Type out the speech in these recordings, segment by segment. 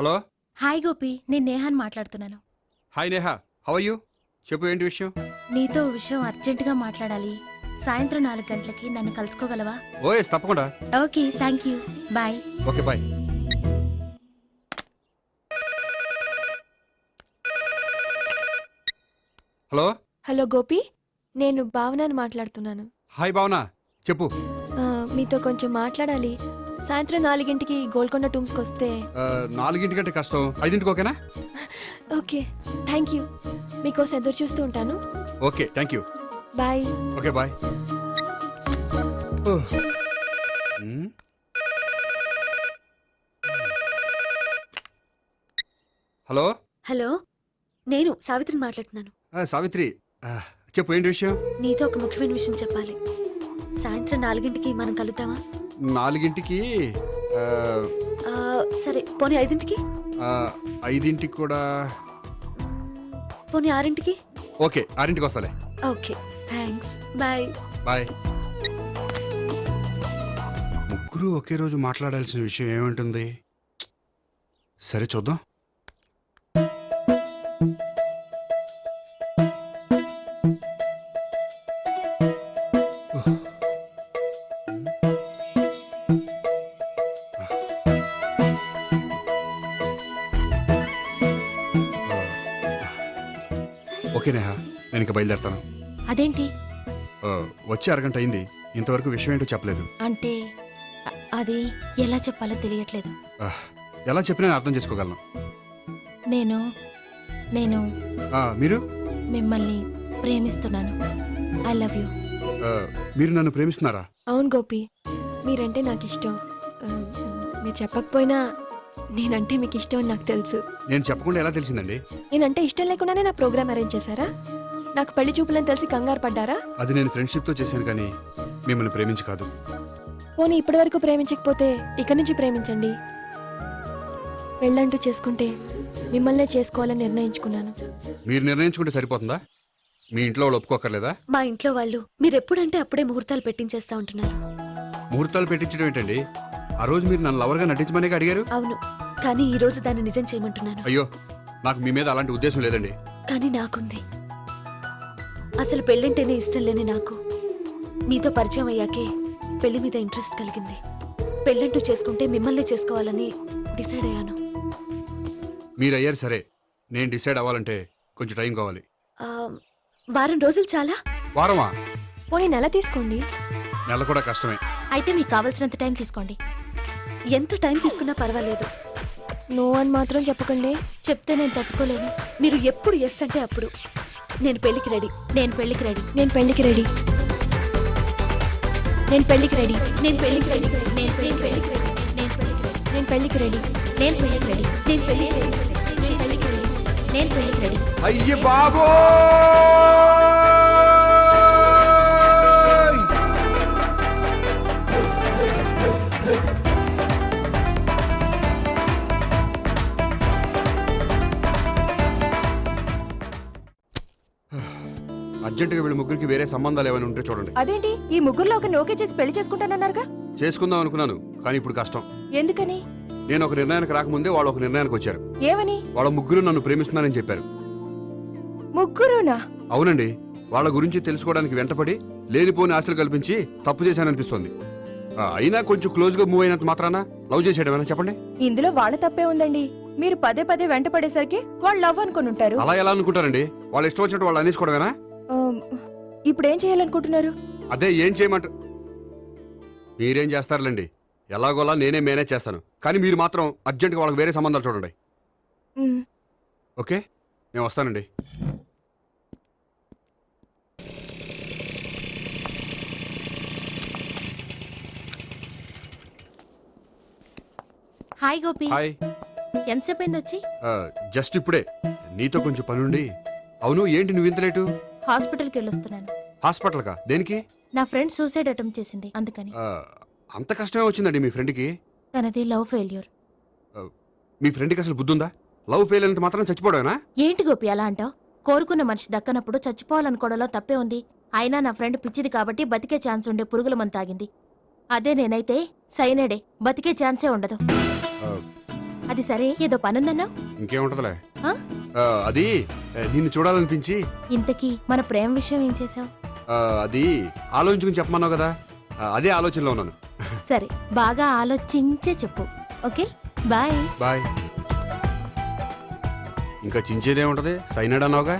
Hello? Hi Gopi నేను నేహాన్ మాట్లాడుతున్నాను. Hi Neha how you చెప్పు ఏంటి విషయం? నీతో విషయం అర్జెంటుగా మాట్లాడాలి. సాయంత్రం నాలుగు గంటలకి నన్ను కలుసుకోగలవా? ఓఎస్ తప్పకుండా. Okay thank you bye okay bye hello? Hello Gopi నేను భావనని మాట్లాడుతున్నాను. హాయ్ భావన చెప్పు. మీతో కొంచెం మాట్లాడాలి. సాయంత్రం నాలుగింటికి గోల్కొండ టూమ్స్కి వస్తే. ఆ, నాలుగింటికంటే కష్టం. ఐదింటికి ఓకేనా? Okay thank you. మీకోసం ఎదురు చూస్తూ ఉంటాను. Okay thank you. Bye. Okay bye? Hello? Hello నేను సావిత్రిని మాట్లాడుతున్నాను. సావిత్రి చెప్పు ఏంటి విషయం? నీతో ఒక ముఖ్యమైన విషయం చెప్పాలి. సాయంత్రం నాలుగింటికి మనం కలుద్దామా? నాలుగింటికి ఆ, ఆ, సరే పోనీ ఐదింటికి? ఆ, ఐదింటికి కూడా పోనీ ఆరింటికి? ఓకే ఆరింటికి వస్తాలే. Okay thanks. బాయ్. బాయ్. ముగ్గురు ఒకే రోజు మాట్లాడాల్సిన విషయం ఏముంటుంది? సరే చూద్దాం. ఓకే నేహా నేను ఇక బయలుదేరుతాను. అదేంటి? ఆ, వచ్చి అరగంట అయింది. ఇంతవరకు విషయం ఏంటో చెప్పలేదు. అంటే అ- అది ఎలా చెప్పాలో తెలియట్లేదు. ఆ, ఎలా చెప్పినా నేను అర్థం చేసుకోగలను. నేను నేను ఆ, మీరు? మిమ్మల్ని ప్రేమిస్తున్నాను. I love you. ఆ, మీరు నన్ను ప్రేమిస్తున్నారా? అవును గోపి మీరంటే నాకు ఇష్టం ఆ, మీరు చెప్పకపోయినా నేనంటే మీకు ఇష్టం అని నాకు తెలుసు. నేను చెప్పకుండా ఎలా తెలిసిందండి? నేనంటే ఇష్టం లేకుండానే నా ప్రోగ్రామ్ అరేంజ్ చేశారా? నాకు పెళ్ళి చూపులని తెలిసి కంగారు పడ్డారా? అది నేను ఫ్రెండ్షిప్తో చేశాను కానీ మిమ్మల్ని ప్రేమించి కాదు. పోనీ ఇప్పటి వరకు ప్రేమించకపోతే ఇక నుంచి ప్రేమించండి. పెళ్ళంటూ చేసుకుంటే మిమ్మల్నే చేసుకోవాలని నిర్ణయించుకున్నాను. మీరు నిర్ణయించుకుంటే సరిపోతుందా? మీ ఇంట్లో వాళ్ళు ఒప్పుకోకర్లేదా? మా ఇంట్లో వాళ్ళు మీరు ఎప్పుడంటే అప్పుడే ముహూర్తాలు పెట్టించేస్తా ఉంటున్నారు. ముహూర్తాలు పెట్టించడం ఏంటండి? ఆ రోజు మీరు నన్ను లవర్గా నటించమనే అడిగారు? అవును. కానీ ఈ రోజు దాన్ని నిజం చేయమంటున్నాను. అయ్యో నాకు మీ మీద అలాంటి ఉద్దేశం లేదండి. కానీ నాకుంది. అసలు పెళ్ళంటేనే ఇష్టం లేని నాకు. మీతో పరిచయం అయ్యాకే పెళ్ళి మీద ఇంట్రెస్ట్ కలిగింది. పెళ్ళంటూ చేసుకుంటే మిమ్మల్ని చేసుకోవాలని డిసైడ్ అయ్యాను. మీరు అయ్యారు సరే. నేను డిసైడ్ అవ్వాలంటే కొంచెం టైం కావాలి. ఆ, వారం రోజులు చాలా? వారమా? పోనీ నెల తీసుకోండి. నెల కూడా కష్టమే. అయితే మీకు కావలసినంత టైం తీసుకోండి. ఎంత టైం తీసుకున్నా పర్వాలేదు. నో అని మాత్రం చెప్పకండి చెప్తే నేను తట్టుకోలేను మీరు ఎప్పుడు ఎస్ అంటే అప్పుడు నేను పెళ్ళికి రెడీ నేను పెళ్ళికి రెడీ నేను పెళ్ళికి రెడీ నేను పెళ్ళికి రెడీ నేను పెళ్ళికి రెడీ నేను పెళ్ళికి రెడీ నేను పెళ్ళికి రెడీ నేను పెళ్ళికి రెడీ నేను పెళ్ళికి రెడీ నేను పెళ్ళికి రెడీ నేను పెళ్ళికి రెడీ నేను పెళ్ళికి రెడీ అయ్యి బాబో అర్జెంటుగా వీళ్ళ ముగ్గురికి వేరే సంబంధాలు ఏమైనా ఉంటే చూడండి. అదేంటి? ఈ ముగ్గురులో ఒక నోకే చేసి పెళ్ళి చేసుకుంటానన్నారుగా? చేసుకుందాం అనుకున్నాను కానీ ఇప్పుడు కష్టం. ఎందుకని? నేను ఒక నిర్ణయానికి రాకముందే వాళ్ళు ఒక నిర్ణయానికి వచ్చారు. ఏమని? వాళ్ళ ముగ్గురు నన్ను ప్రేమిస్తున్నారని చెప్పారు. ముగ్గురునా? అవునండి. వాళ్ళ గురించి తెలుసుకోవడానికి వెంటపడి లేనిపోని ఆశలు కల్పించి తప్పు చేశాననిపిస్తోంది. అయినా కొంచెం క్లోజ్గా మూవ్ అయినంత మాత్రాన లవ్ చేసేయడమేనా చెప్పండి? ఇందులో వాళ్ళ తప్పే ఉందండి. మీరు పదే పదే వెంట పడేసరికి వాళ్ళు లవ్ అనుకుని ఉంటారు. అలా ఎలా అనుకుంటారండి? వాళ్ళు ఇష్టం వచ్చినట్టు వాళ్ళు అనేసుకోవడమేనా? ఇప్పుడు ఏం చేయాలనుకుంటున్నారు? అదే ఏం చేయమంట? మీరేం చేస్తారులేండి. ఎలాగోలా నేనే మేనేజ్ చేస్తాను. కానీ మీరు మాత్రం అర్జెంట్గా వాళ్ళకి వేరే సంబంధాలు చూడండి. ఓకే? నేను వస్తానండి. హాయ్ గోపి. హాయ్. ఎంతసేపు అయింది వచ్చి జస్ట్ ఇప్పుడే. నీతో కొంచెం పనుండి. అవును ఏంటి నువ్వు ఇంత లేటు? హాస్పిటల్కి వెళ్ళొస్తున్నాను. హాస్పిటల్కా? దేనికి? నా ఫ్రెండ్ సూసైడ్ అటెంప్ట్ చేసింది అందుకని. ఆ, అంత కష్టమే వచ్చిందండి మీ ఫ్రెండ్కి? తనది లవ్ ఫెయిల్యూర్. మీ ఫ్రెండ్కి అసలు బుద్ధుందా? లవ్ ఫెయిల్ అయినంత మాత్రం చచ్చిపోవడమేనా? ఏంటి గోపి అలా అంటావు? కోరుకున్న మనిషి దక్కనప్పుడు చచ్చిపోవాలనుకోవడంలో తప్పే ఉంది. అయినా నా ఫ్రెండ్ పిచ్చిది కాబట్టి బతికే ఛాన్స్ ఉండే పురుగుల మందు తాగింది. అదే నేనైతే సైనేడే బతికే ఛాన్సే ఉండదు. అది సరే ఏదో పనుందన్నా? ఇంకేముంటదిలే. అది నిన్ను చూడాలనిపించి. ఇంతకీ మన ప్రేమ విషయం ఏం చేసావు ఆ, అది ఆలోచించుకుని చెప్పమన్నావు కదా. అదే ఆలోచనలో ఉన్నాను. సరే బాగా ఆలోచించే చెప్పు. ఓకే? బాయ్. బాయ్. ఇంకా చించేదే ఉంటది? సైనాడ్ అన్నావుగా?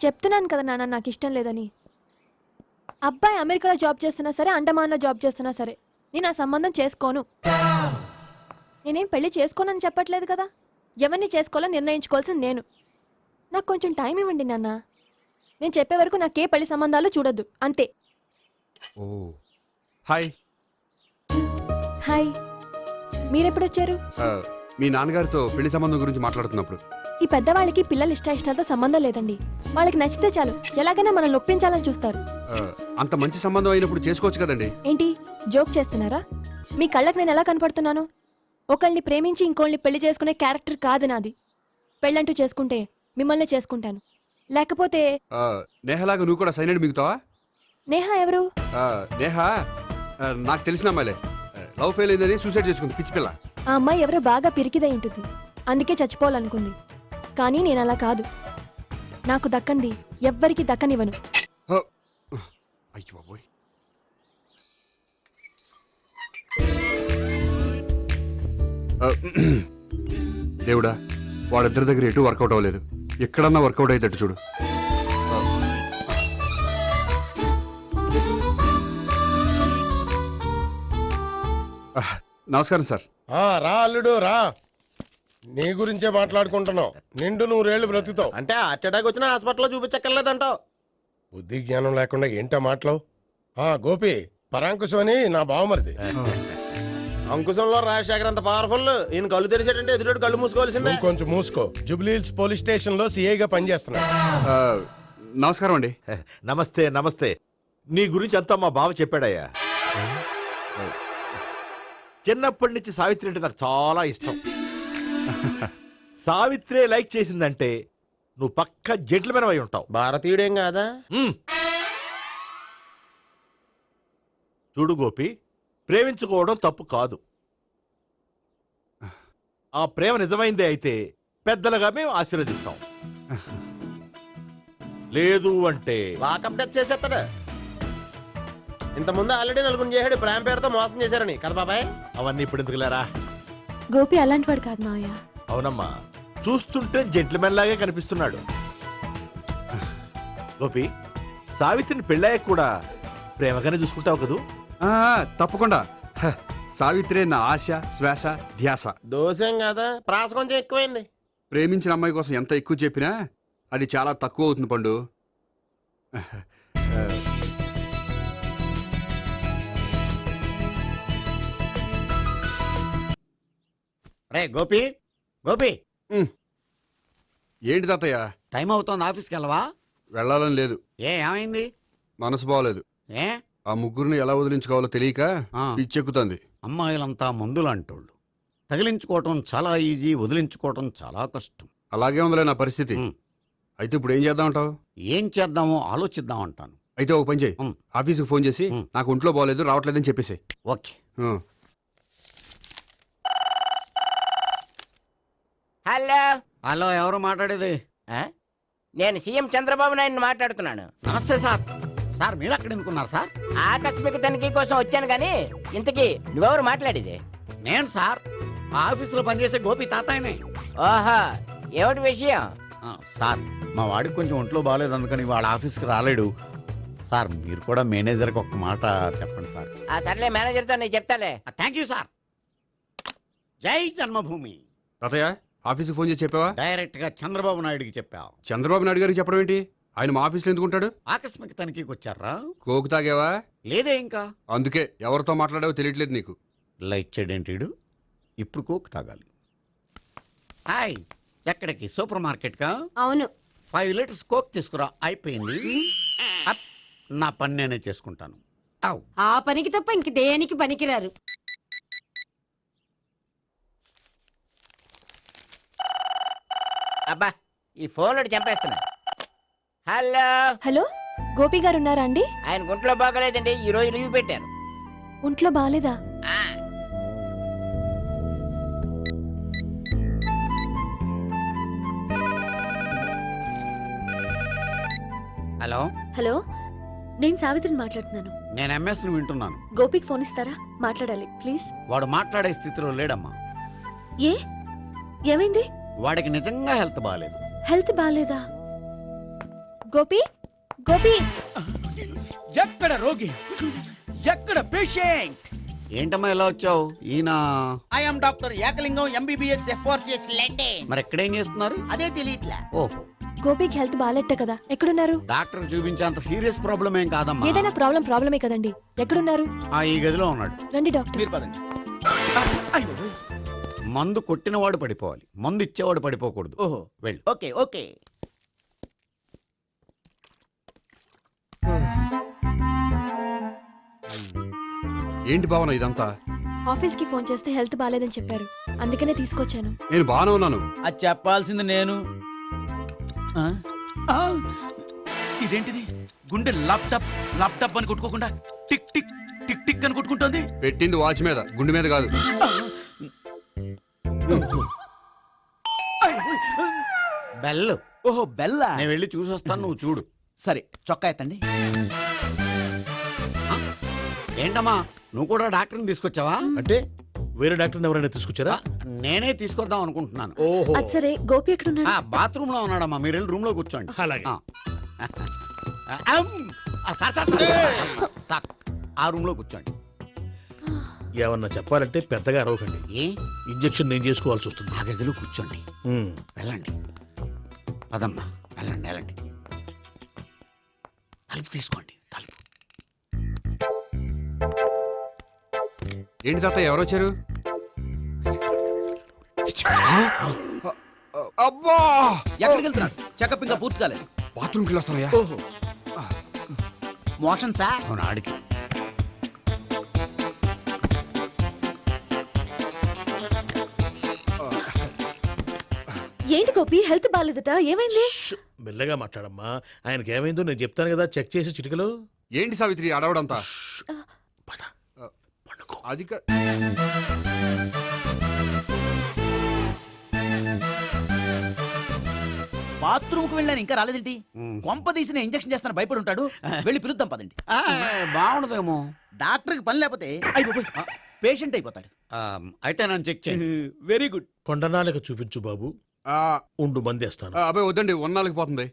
చెప్తున్నాను కదా నాన్న నాకు ఇష్టం లేదని. అబ్బాయి అమెరికాలో జాబ్ చేస్తున్నా సరే అండమాన్లో జాబ్ చేస్తున్నా సరే నేను ఆ సంబంధం చేసుకోను. నేనేం పెళ్ళి చేసుకోనని చెప్పట్లేదు కదా? ఎవరిని చేసుకోవాలో నిర్ణయించుకోవాల్సింది నేను. నాకు కొంచెం టైం ఇవ్వండి నాన్న. నేను చెప్పే వరకు నాకే పెళ్ళి సంబంధాలు చూడొద్దు. అంతే. ఓ. హాయ్. హాయ్. మీరెప్పుడు వచ్చారు ఆ, మీ నాన్నగారితో పెళ్ళి సంబంధం గురించి మాట్లాడుతున్నప్పుడు. ఈ పెద్దవాళ్ళకి పిల్లల ఇష్ట ఇష్టాలతో సంబంధం లేదండి. వాళ్ళకి నచ్చితే చాలు. ఎలాగైనా మనల్ని ఒప్పించాలని చూస్తారు. ఆ, అంత మంచి సంబంధం అయినప్పుడు చేసుకోవచ్చు కదండి. ఏంటి? జోక్ చేస్తున్నారా? మీ కళ్ళకి నేను ఎలా కనపడుతున్నాను? ఒకళ్ళని ప్రేమించి ఇంకోళ్ళని పెళ్ళి చేసుకునే క్యారెక్టర్ కాదు నాది. పెళ్ళంటూ చేసుకుంటే మిమ్మల్ని చేసుకుంటాను. లేకపోతే నేహలాగా నువ్వు కూడా సైనాడ్ మిగుతావా? నేహ ఎవరు? నేహ నాకు తెలిసిన అమ్మాయిలే. లవ్ ఫెయిల్ అయిందని సూసైడ్ చేసుకుంది పిచ్చి పిల్ల. ఆ అమ్మాయి ఎవరో బాగా పిరికిదై ఉంటుంది. అందుకే చచ్చిపోవాలనుకుంది. కానీ నేను అలా కాదు. నాకు దక్కంది ఎవ్వరికి దక్కనివ్వను. అయ్యో బాబోయ్. దేవుడా వాళ్ళిద్దరి దగ్గర ఎటు వర్కౌట్ అవ్వలేదు. ఎక్కడన్నా వర్కౌట్ అయ్యేటట్టు చూడు. నమస్కారం సార్. ఆ రా అల్లుడు రా. నీ గురించే మాట్లాడుకుంటున్నావు నిండు నూరేళ్ళు బ్రతుకుతావు. అంటే హార్ట్ అటాక్ వచ్చిన హాస్పిటల్లో చూపించక్కర్లేదంటావు. బుద్ధి జ్ఞానం లేకుండా ఏంటో మాటలు ఆ గోపి పరాంకుశం అని నా బావమరిది. అంకుశంలో రాజశేఖర్ అంత పవర్ఫుల్ ఈయన కళ్ళు తెరిచాడంటే ఎదురు కళ్ళు మూసుకోవాల్సిందే. కొంచెం మూసుకో. జుబ్లీహిల్స్ పోలీస్ స్టేషన్లో సిఐగా పనిచేస్తున్నా నమస్కారం అండి. నమస్తే నమస్తే. నీ గురించి అంతా మా బావ చెప్పాడయ్యా. చిన్నప్పటి నుంచి సావిత్రి అంటే నాకు చాలా ఇష్టం. సావిత్రే లైక్ చేసిందంటే నువ్వు పక్క జెంట్లమెన్ అయి ఉంటావు. భారతీయుడేం కాదా. చూడు గోపి ప్రేమించుకోవడం తప్పు కాదు. ఆ ప్రేమ నిజమైందే అయితే పెద్దలుగా మేము ఆశీర్వదిస్తాం. లేదు అంటే లాకప్ డెత్ చేసేస్తాడు ఇంతకుముందు ఆల్రెడీ నలుగురు చేశాడు ప్రేమ పేరుతో మోసం చేశారని. కదా బాబాయ్? అవన్నీ ఇప్పుడు ఎందుకులేరా గోపి అలాంటి వాడు కాదు మావయ్య. అవునమ్మా చూస్తుంటే జెంట్లమెన్ లాగే కనిపిస్తున్నాడు. గోపి సావిత్రిని పెళ్ళాక కూడా ప్రేమగానే చూసుకుంటావు కదూ? తప్పకుండా. సావిత్రే నా ఆశ శ్వాస ధ్యాస. దోషం కాదా? ప్రాస కొంచెం ఎక్కువైంది. ప్రేమించిన అమ్మాయి కోసం ఎంత ఎక్కువ చెప్పినా అది చాలా తక్కువ అవుతుంది పండు. రే గోపి గోపి. ఏంటి తాతయ్య? టైం అవుతోంది ఆఫీస్కి వెళ్ళవా? వెళ్ళాలని లేదు. ఏ ఏమైంది? మనసు బాగోలేదు ఏ? ఆ ముగ్గురిని ఎలా వదిలించుకోవాలో తెలియక ఆ, పిచ్చెక్కుతుంది. అమ్మాయిలంతా మందులు అంటోళ్ళు తగిలించుకోవటం చాలా ఈజీ వదిలించుకోవటం చాలా కష్టం. అలాగే ఉందిలే నా పరిస్థితి. ఉమ్. అయితే ఇప్పుడు ఏం చేద్దామంటావు? ఏం చేద్దామో ఆలోచిద్దాం అంటాను. అయితే ఒక పని చేయి. ఉమ్. ఆఫీస్కి ఫోన్ చేసి ఉమ్. నాకు ఒంట్లో బాగోలేదు రావట్లేదని చెప్పేసి ఓకే. హలో. హలో ఎవరు మాట్లాడేది? ఆ? నేను సీఎం చంద్రబాబు నాయుడు మాట్లాడుతున్నాను. నమస్తే సార్. సార్ మీరు అక్కడ ఎందుకున్నారు సార్? ఆకస్మిక తనిఖీ కోసం వచ్చాను కానీ ఇంతకీ నువ్వెవరు మాట్లాడేది? నేను సార్ ఆఫీసులో పనిచేసే గోపి తాతాయనే ఓహో ఏమిటి విషయం? ఆ, సార్ మా వాడికి కొంచెం ఒంట్లో బాగాలేదు అందుకని వాళ్ళ ఆఫీస్కి రాలేడు. సార్ మీరు కూడా మేనేజర్కి ఒక మాట చెప్పండి సార్. ఆ సర్లే మేనేజర్తో నేను చెప్తాలే. Thank you sir. జై జన్మభూమి. తాతయ్య ఆఫీస్కి ఫోన్ చేసి చెప్పావా? డైరెక్ట్గా చంద్రబాబు నాయుడుకి చెప్పావు. చంద్రబాబు నాయుడు గారికి చెప్పడం ఏంటి? ఆయన మా ఆఫీస్లో ఎందుకుంటాడు ఆకస్మిక తనిఖీకి వచ్చారా కోకు తాగేవా? లేదే ఇంకా. అందుకే ఎవరితో మాట్లాడావో తెలియట్లేదు నీకు. లైట్ చేయడేంటిడు ఇప్పుడు కోక్ తాగాలి. హాయ్ ఎక్కడికి? సూపర్ మార్కెట్ కా అవును. ఫైవ్ లీటర్స్ కోక్ తీసుకురా. అయిపోయింది. అప్, నా పని నేనే చేసుకుంటాను. అవ్. ఆ పనికి తప్ప ఇంక దేనికి పనికిరారు? అబ్బా ఈ ఫోన్లో చంపేస్తున్నా. హలో. హలో గోపి గారు ఉన్నారా అండి? ఆయన గుంట్లో బాగలేదండి ఈ రోజు లీవ్ పెట్టారు. ఒంట్లో బాగాలేదా హలో. హలో నేను సావిత్రిని మాట్లాడుతున్నాను. నేను ఎంఎస్ని వింటున్నాను. గోపికి ఫోన్ ఇస్తారా? మాట్లాడాలి ప్లీజ్. వాడు మాట్లాడే స్థితిలో లేడమ్మా. ఏ? ఏమైంది? వాడికి నిజంగా హెల్త్ బాగాలేదు హెల్త్ బాగాలేదా గోపి గోపి. ఎక్కడ రోగి? ఎక్కడ పేషెంట్? ఏంటమ్మా ఎలా వచ్చావు? ఈయన? I am doctor Ekalingam MBBS FRCS London మరి ఎక్కడేం చేస్తున్నారు? అదే తెలియట్లా. ఓహో. గోపికి హెల్త్ బాగాలెట్టే కదా. ఎక్కడున్నారు? డాక్టర్ చూపించేంత సీరియస్ ప్రాబ్లం ఏం కాదమ్మా. ఏదైనా ప్రాబ్లం ప్రాబ్లమే కదండి. ఎక్కడున్నారు? ఆ, ఈ గదిలో ఉన్నాడు. రండి డాక్టర్. మీరు పదండి. అయ్యో. మందు కొట్టినవాడు పడిపోవాలి. మందు ఇచ్చేవాడు పడిపోకూడదు. ఓహో. వెళ్ళు. Okay okay. ఏంటి భావన ఇదంతా? ఆఫీస్కి ఫోన్ చేస్తే హెల్త్ బాగాలేదని చెప్పారు. అందుకనే తీసుకొచ్చాను. నేను బాగానే ఉన్నాను. అది చెప్పాల్సింది నేను. ఆ? ఆ! ఇదేంటిది? గుండె ల్యాప్టాప్ ల్యాప్టాప్ అని కొట్టుకోకుండా టిక్ టిక్ టిక్ టిక్ అని కొట్టుకుంటోంది? పెట్టింది వాచ్ మీద గుండె మీద కాదు. బెల్ ఓహో బెల్లా? నేను వెళ్ళి చూసి వస్తాను నువ్వు చూడు. సరే చొక్కా ఎత్తండి. ఏంటమ్మా నువ్వు కూడా డాక్టర్ని తీసుకొచ్చావా? అంటే వేరే డాక్టర్ని ఎవరైనా తీసుకొచ్చారా? నేనే తీసుకొద్దాం అనుకుంటున్నాను. ఓహో. అది సరే గోపి ఎక్కడున్నాడు? బాత్రూమ్లో ఉన్నాడమ్మా మీరు వెళ్ళి రూమ్లో కూర్చోండి. అలాగే. ఆ. అమ్. ఆ, సార్, సార్, సార్, సార్, ఆ రూమ్లో కూర్చోండి. ఏమన్నా చెప్పాలంటే పెద్దగా అరవకండి. ఏ? ఇంజెక్షన్ నేను చేసుకోవాల్సి వస్తుంది. ఆ గదిలో కూర్చోండి. ఉమ్. వెళ్ళండి. పదమ్మా వెళ్ళండి వెళ్ళండి. తలుపు తీసుకోండి. ఏంటి తాత ఎవరు వచ్చారు? అబ్బా! ఎక్కడికి వెళ్తున్నాడు చెకప్ ఇంకా పూర్తి కాలేదు. బాత్రూమ్కి వెళ్ళొస్తానయ్యా ఓహో. Motion sir? అవును ఆడికి. ఏంటి గోపి హెల్త్ బాగాలేదట ఏమైంది? మెల్లగా మాట్లాడమ్మా. ఆయనకి ఏమైందో నేను చెప్తాను కదా చెక్ చేసి చిటికలో. ఏంటి సావిత్రి అడవడంతా? పద పండుకో అది కా- బాత్రూమ్కు వెళ్ళాను ఇంకా రాలేదేంటి. కొంప తీసిన ఇంజక్షన్ చేస్తాను భయపడి ఉంటాడు వెళ్ళి పిలుద్దాం పదండి. బాగుండదేమో. డాక్టర్కి పని లేకపోతే అయిపోయి పేషెంట్ అయిపోతాడు. ఆ, అయితే నన్ను చెక్ చేయండి వెరీ గుడ్. కొండనాలిక చూపించు బాబు. ఆ, ఉండు మందేస్తాను అబ్బాయి వద్దండి ఉన్నాళ్ళకి పోతుంది.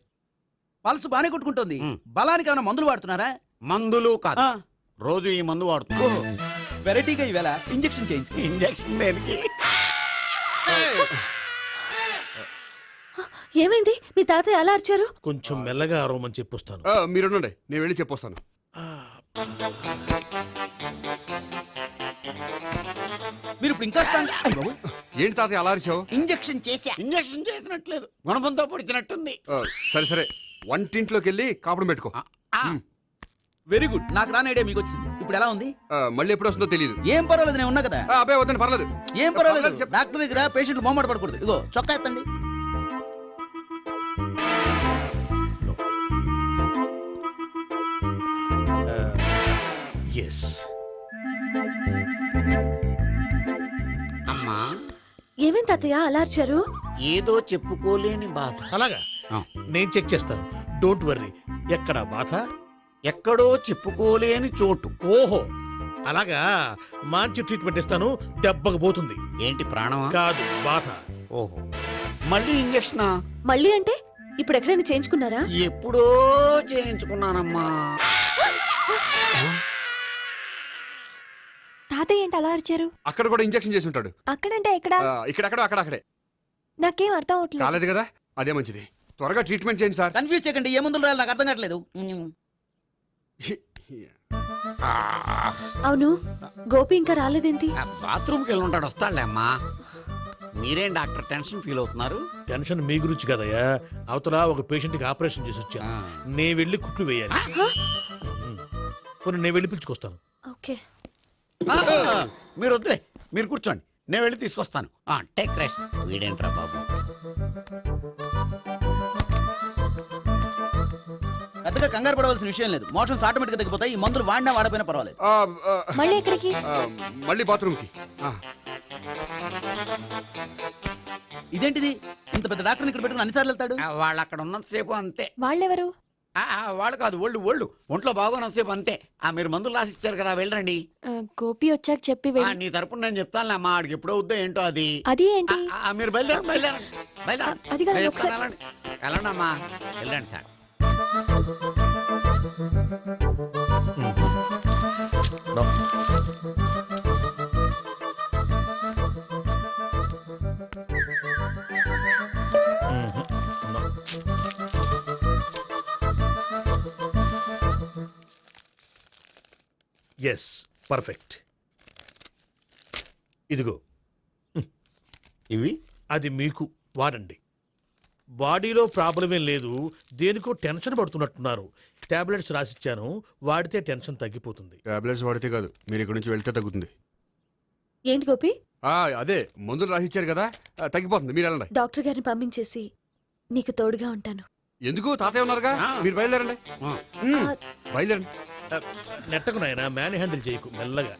పల్స్ బానే కొట్టుకుంటుంది. బలానికి ఏమైనా మందులు వాడుతున్నారా? మందులు కాదు. రోజు ఈ మందు వాడుతున్నా వెరైటీగా ఈవేళ ఇంజక్షన్ చేయించు. ఇంజక్షన్ దేనికి? ఏమైంది? మీ తాతయ్య అలా అరిచారు? కొంచెం మెల్లగా అరవమని చెప్పొస్తాను. ఆ, మీరుండండి. నేను వెళ్ళి చెప్పొస్తాను. మీరు ఇప్పుడు ఇంకా strong- అయ్ బాబోయ్. ఏంటి తాత అలా అరిచావు? ఇంజక్షన్ చేశా. ఇంజక్షన్ చేసినట్లేదు. గుణపంతో పొడిచినట్టుంది. ఆ, సరే సరే. వంటింట్లోకి వెళ్ళి కాపుడు పెట్టుకో. వెరీ గుడ్ నాకు రాని ఐడియా మీకు వచ్చింది ఇప్పుడు ఎలా ఉంది? ఆ, మళ్ళీ ఎప్పుడు వస్తుందో తెలియదు ఏం పర్వాలేదు నేను ఉన్నా కదా? ఆ, అబ్బాయి వద్దండి పర్లేదు ఏం పర్వాలేదు? చెప్పు. డాక్టర్ దగ్గర పేషెంట్లు మొహమాట పడకూడదు. ఇగో చొక్కా ఎత్తండి. ఎస్ అమ్మా. ఏమైంది తాతయ్య అలా అరిచారు? ఏదో చెప్పుకోలేని బాధ. అలాగా? ఆ. నేను చెక్ చేస్తాను. డోంట్ వర్రీ ఎక్కడ బాధ? ఎక్కడో చెప్పుకోలేని చోటు. ఓహో! అలాగా మంచి ట్రీట్మెంట్ ఇస్తాను దెబ్బకు పోతుంది. ఏంటి ప్రాణమా? కాదు బాధ. ఓహో! మళ్ళీ ఇంజక్షనా? మళ్ళీ అంటే? ఇప్పుడు ఎక్కడైనా చేయించుకున్నారా? ఎప్పుడో చేయించుకున్నానమ్మా. తాతయ్య ఏంటి అలా అరిచారు? అక్కడ కూడా ఇంజక్షన్ చేసి ఉంటాడు. అక్కడంటే ఎక్కడ? ఇక్కడక్కడ అక్కడక్కడే. నాకేం అర్థం అవట్లేదు. కాలేదు కదా అదే మంచిది. త్వరగా ట్రీట్మెంట్ చేయండి సార్. కన్ఫ్యూజ్ చేయకండి ఏ మందులు రాయాలి నాకు అర్థం కావట్లేదు. అవును. గోపి ఇంకా రాలేదేంటి? ఆ బాత్రూమ్కి వెళ్ళి ఉంటాడు వస్తాడులే అమ్మా. మీరేం డాక్టర్ టెన్షన్ ఫీల్ అవుతున్నారు? టెన్షన్ మీ గురించి కదయ్యా. అవతల ఒక పేషెంట్కి ఆపరేషన్ చేసి వచ్చా. ఆ, నేను వెళ్ళి కుట్లు వేయాలి. పోనీ నేను వెళ్ళి పిలుచుకొస్తాను. ఓకే. మీరు వద్దులే మీరు కూర్చోండి. నేను వెళ్ళి తీసుకొస్తాను. Take rest. వీడేంట్రా బాబు? పెద్దగా కంగారు పడవలసిన విషయం లేదు. మోషన్స్ ఆటోమేటిక్గా తగ్గిపోతాయి. ఈ మందులు వాడినా వాడపోయినా పర్వాలేదు. ఆ, ఆ, మళ్ళీ ఎక్కడికి? ఆ, మళ్ళీ బాత్రూమ్కి. ఆ, ఇదేంటిది? ఇంత పెద్ద డాక్టర్ని ఇక్కడ పెట్టుకుని అన్నిసార్లు వెళ్తాడు? వాళ్ళు అక్కడ ఉన్నంతసేపు అంతే. వాళ్ళెవరు? ఆ, ఆ, వాళ్ళు కాదు ఒళ్ళు ఒళ్ళు. ఒంట్లో బాగోనంతసేపు అంతే. ఆ మీరు మందులు రాసిచ్చారు కదా వెళ్ళండి. ఆ, గోపి వచ్చాక చెప్పి ఆ, వెళ్ళి నీ తరపున నేను చెప్తానులే అమ్మా ఆడికి ఎప్పుడో వద్దో ఏంటో అది. అది ఏంటి? ఆ, మీరు బయలుదేరండి బయలుదేరండి బయలుదేరండి. అది కాదు, ఒకసారి- చెప్తాను, వెళ్ళండి. వెళ్ళండి అమ్మా వెళ్ళండి సార్. ఎస్ పర్ఫెక్ట్ ఇదిగో. ఇవి? అది మీకు వాడండి. బాడీలో ప్రాబ్లం ఏం లేదు దేనికో టెన్షన్ పడుతున్నట్టున్నారు. టాబ్లెట్స్ రాసిచ్చాను వాడితే టెన్షన్ తగ్గిపోతుంది. టాబ్లెట్స్ వాడితే కాదు మీరు ఇక్కడి నుంచి వెళ్తే తగ్గుతుంది. ఏంటి గోపి? ఆ, అదే మందులు రాసిచ్చారు కదా ఆ, తగ్గిపోతుంది మీరు వెళ్ళండి. డాక్టర్ గారిని పంపించేసి నీకు తోడుగా ఉంటాను. ఎందుకు తాతయ్య ఉన్నారుగా? ఆ. మీరు బయలుదేరండి. ఆ. ఉమ్, బయలుదేరండి. నెట్టకు నాయన మ్యాన్ హ్యాండిల్ చేయకు మెల్లగా.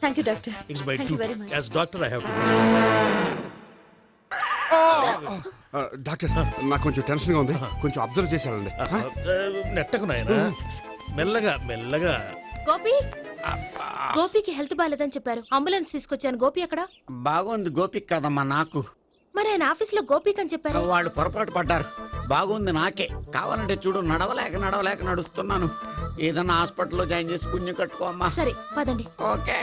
Thank you doctor. It's my Thank duty you very much. As doctor I have to doctor నాకు కొంచెం టెన్షన్గా ఉంది. కొంచెం అబ్జర్వ్ చేశానండి నెట్టకు నాయన. మెల్లగా మెల్లగా. గోపి. గోపికి హెల్త్ బాగాలేదని చెప్పారు. అంబులెన్స్ తీసుకొచ్చాను. గోపి అక్కడ బాగుంది గోపిక్ కదమ్మా నాకు. మరి ఆయన ఆఫీస్లో గోపిక్ అని చెప్పారు. వాళ్ళు పొరపాటు పడ్డారు. బాగుంది నాకే. కావాలంటే చూడు నడవలేక నడవలేక నడుస్తున్నాను. ఏదన్నా హాస్పిటల్లో జాయిన్ చేసి పుణ్యం కట్టుకో అమ్మా. సరే పదండి. ఓకే.